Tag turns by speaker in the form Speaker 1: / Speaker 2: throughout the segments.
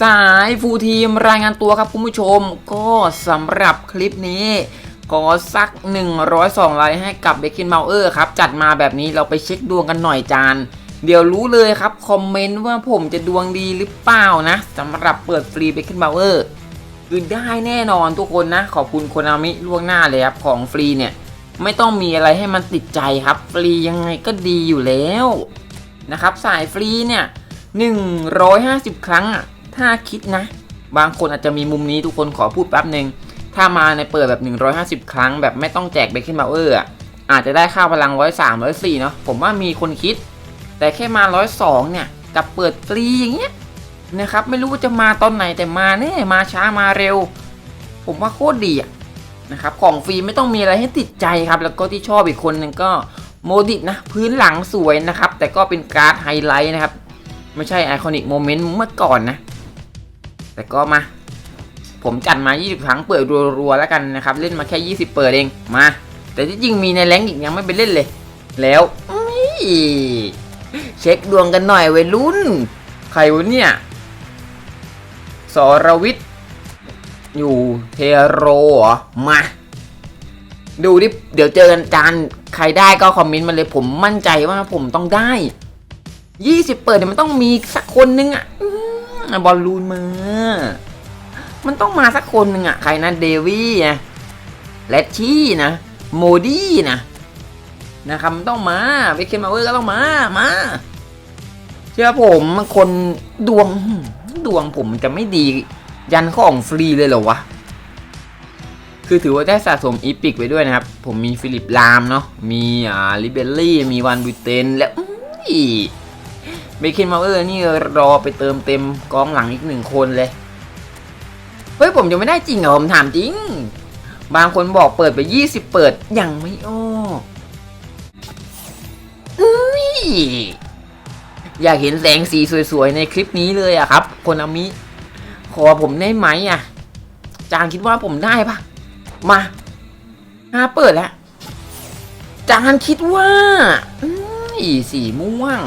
Speaker 1: สายฟูทีมรายงานตัวครับคุณผู้ชม ก็สำหรับคลิปนี้ขอสัก 102 ไลค์ให้กับเบค i นเมาเออร์ครับ จัดมาแบบนี้เราไปเช็คดวงกันหน่อยจาน เดี๋ยวรู้เลยครับ คอมเมนต์ว่าผมจะดวงดีหรือเปล่านะสำหรับเปิดฟรีเบค i นเมาเออร์คือได้แน่นอนทุกคนนะ ขอบคุณโคนามิล่วงหน้าเลยครับ ของฟรีเนี่ย ไม่ต้องมีอะไรให้มันติดใจครับ ฟรียังไงก็ดีอยู่แล้วนะครับ สายฟรีเนี่ย 150 ครั้งอะ ถ้าคิดนะ บางคนอาจจะมีมุมนี้ทุกคนขอพูดแป๊บหนึ่งถ้ามาในเปิดแบบ 150 ครั้ง แบบไม่ต้องแจกเบค i นเบลเออร์อาจจะได้ค่าพลัง 103 104 เนาะผมว่ามีคนคิด แต่แค่มา 102 เนี่ยกับเปิดฟรีอย่างเงี้ยนะครับไม่รู้ว่าจะมาตอนไหนแต่มาแน่มาช้ามาเร็ว ผมว่าโคตรดีอะนะครับของฟรีไม่ต้องมีอะไรให้ติดใจครับ แล้วก็ที่ชอบอีกคนหนึ่งก็โมดิตนะพื้นหลังสวยนะครับ แต่ก็เป็นการ์ดไฮไลท์นะครับ ไม่ใช่ไอคอนิกโมเมนต์เมื่อก่อนนะ แต่ก็มา ผมจัดมา 20 ครั้งเปิดรัวๆแล้วกันนะครับ เล่นมาแค่ 20 เปิดเองมา แต่ที่จริงมีในแรงอีกยังไม่ไปเล่นเลย แล้วเช็คดวงกันหน่อยเวยรุ่น ใครวะเนี่ยสรวิทย์อยู่เทโรเหรอมา ดูดิเดี๋ยวเจอกันจานใครได้ก็คอมเมนต์มาเลยผมมั่นใจว่าผมต้องได้ 20 เปิดเนี่ยมันต้องมีสักคนนึงอะ บอลลูนมามันต้องมาสักคนหนึ่งอะใครนะเดวี่นะเลชชี่นะโมดี้นะนะครับมันต้องมาเบคเคนมาเวอร์ก็ต้องมา มา เชื่อผมคนดวงดวงผมมันจะไม่ดียันข้องฟรีเลยเหรอวะ คือถือว่าได้สะสมอีพิกไปด้วยนะครับ ผมมีฟิลิปลามเนาะมีอ่าลิเบลลี่ มีวันบุเตนและอุ้ย เบคเคนมาเวอร์นี่รอไปเติมเต็มกองหลังอีกหนึ่งคนเลย เฮ้ยผมยังไม่ได้จริงเหรอผมถามจริง บางคนบอกเปิดไป 20 เปิดยังไม่ออกอุ้ยอยากเห็นแสงสีสวยๆ ในคลิปนี้เลยอะครับคนอามิ ขอผมได้ไหมอะจางคิดว่าผมได้ปะมาห้าเปิดแล้ว จางคิดว่าอุ้ยสีม่วง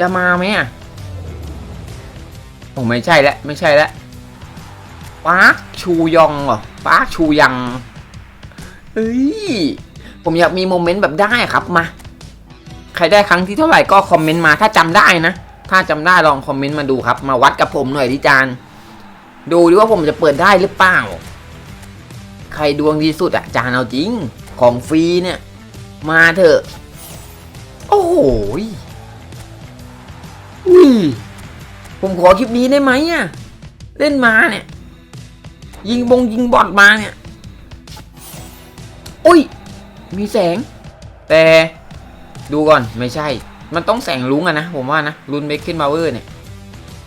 Speaker 1: จะมาไหมอะผมไม่ใช่แล้วไม่ใช่แล้วปาร์คชูยองเหรอปาร์คชูยังเฮ้ยผมอยากมีโมเมนต์แบบได้ครับมา ใครได้ครั้งที่เท่าไหร่ก็คอมเมนต์มาถ้าจำได้นะ ถ้าจำได้ลองคอมเมนต์มาดูครับ มาวัดกับผมหน่อยดิจานดูดิว่าผมจะเปิดได้หรือเปล่า ใครดวงดีสุดอะจานเอาจริง ของฟรีเนี่ย มาเถอะ โอ้โห อุ้ย ผมขอคลิปนี้ได้ไหมอะเล่นมาเนี่ย ยิงบงยิงบอลมาเนี่ย อุ้ย มีแสง แต่ดูก่อนไม่ใช่ มันต้องแสงลุ้งอะนะ ผมว่านะรุนเบคเคนบาวเวอร์เนี่ย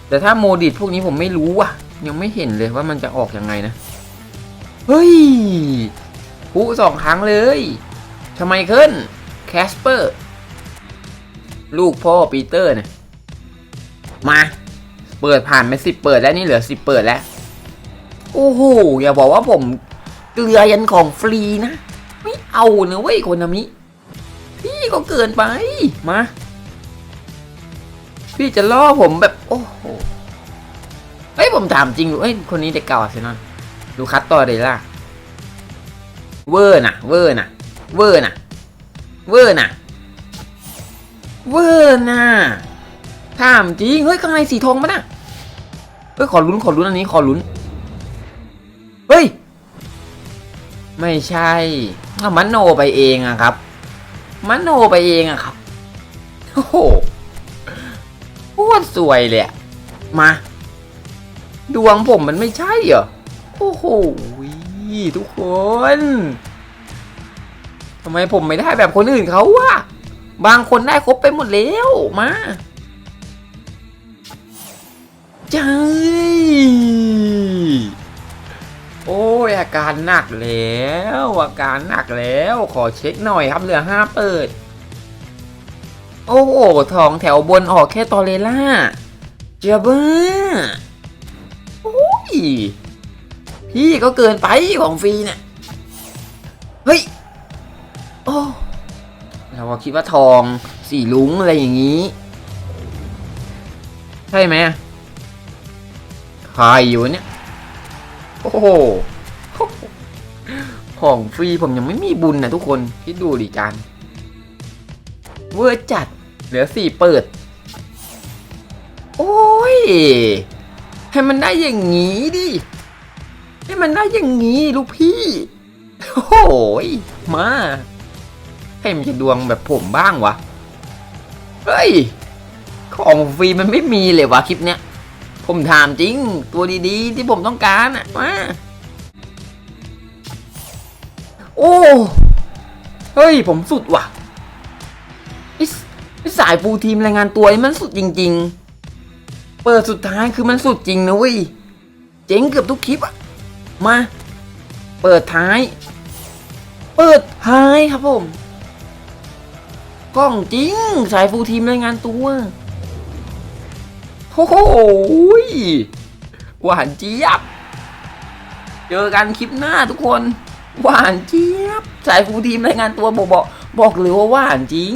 Speaker 1: แต่ถ้าโมดิตพวกนี้ผมไม่รู้อะยังไม่เห็นเลยว่ามันจะออกยังไงนะ เฮ้ยผู้สองครั้งเลยทำไมขึ้น แคสเปอร์ ลูกพ่อปีเตอร์เนี่ย มา เปิดผ่านไปสิบเปิดแล้วนี่เหลือสิบเปิดแล้ว โอ้โหอย่าบอกว่าผมเกลือยันของฟรีนะ ไม่เอานะเว้ยคนนามิ พี่ก็เกินไป มา พี่จะล่อผมแบบ โอ้โหเฮ้ยผมถามจริงเฮ้ยคนนี้เด็กเก่าอาร์เซนอนดูคัตต่อเดล่าเวอร์น่ะ เวอร์น่ะ เวอร์น่ะ เวอร์น่ะ เวอร์น่ะ ถามจริง เฮ้ยข้างในสีทองปะน่ะเฮ้ยขอลุ้นขอลุ้นอันนี้ขอลุ้น เฮ้ย ไม่ใช่เอามันโนไปเองอะครับ มันโนไปเองอะครับ โอ้โหโคตรสวยเลยมา ดวงผมมันไม่ใช่เหรอ โอ้โหทุกคนทำไมผมไม่ได้แบบคนอื่นเขาวะบางคนได้ครบไปหมดแล้วมา ใจโอ้ยอาการหนักแล้วอาการหนักแล้วขอเช็คหน่อยครับเหลือห้าเปิด โอ้โหทองแถวบนออกแค่ตอเลล่าเจ้าบ้าโอ้ยพี่ก็เกินไปของฟรีเนี่ยเฮ้ยโอ้เราคิดว่าทองสีลุงอะไรอย่างนี้ ใช่ไหม พายอยู่เนี่ย โอ้โห ของฟรีผมยังไม่มีบุญนะทุกคน คิดดูดิจานเวอร์จัด เหลือสี่เปิด โอ้ย ให้มันได้อย่างงี้ดิ ให้มันได้อย่างงี้ลูกพี่ โอ้ย มา ให้มันจะดวงแบบผมบ้างวะ เฮ้ย ของฟรีมันไม่มีเลยวะคลิปเนี้ย ผมถามจริง ตัวดีๆ ที่ผมต้องการอะมาโอ้ เฮ้ย ผมสุดว่ะไอสไอ้สายฟูทีมรายงานตัวมันสุดจริง ๆ เปิดสุดท้ายคือมันสุดจริงนะเว้ย เจ๋งเกือบทุกคลิปอะมา เปิดท้าย เปิดท้ายครับผม กล้องจริง สายฟูทีมรายงานตัว โอ้โหหวานเจี๊ยบ เจอกันคลิปหน้าทุกคน หวานเจี๊ยบ สายฟูทีมรายงานตัวบอกบอกบอกเลยว่าหวานจริง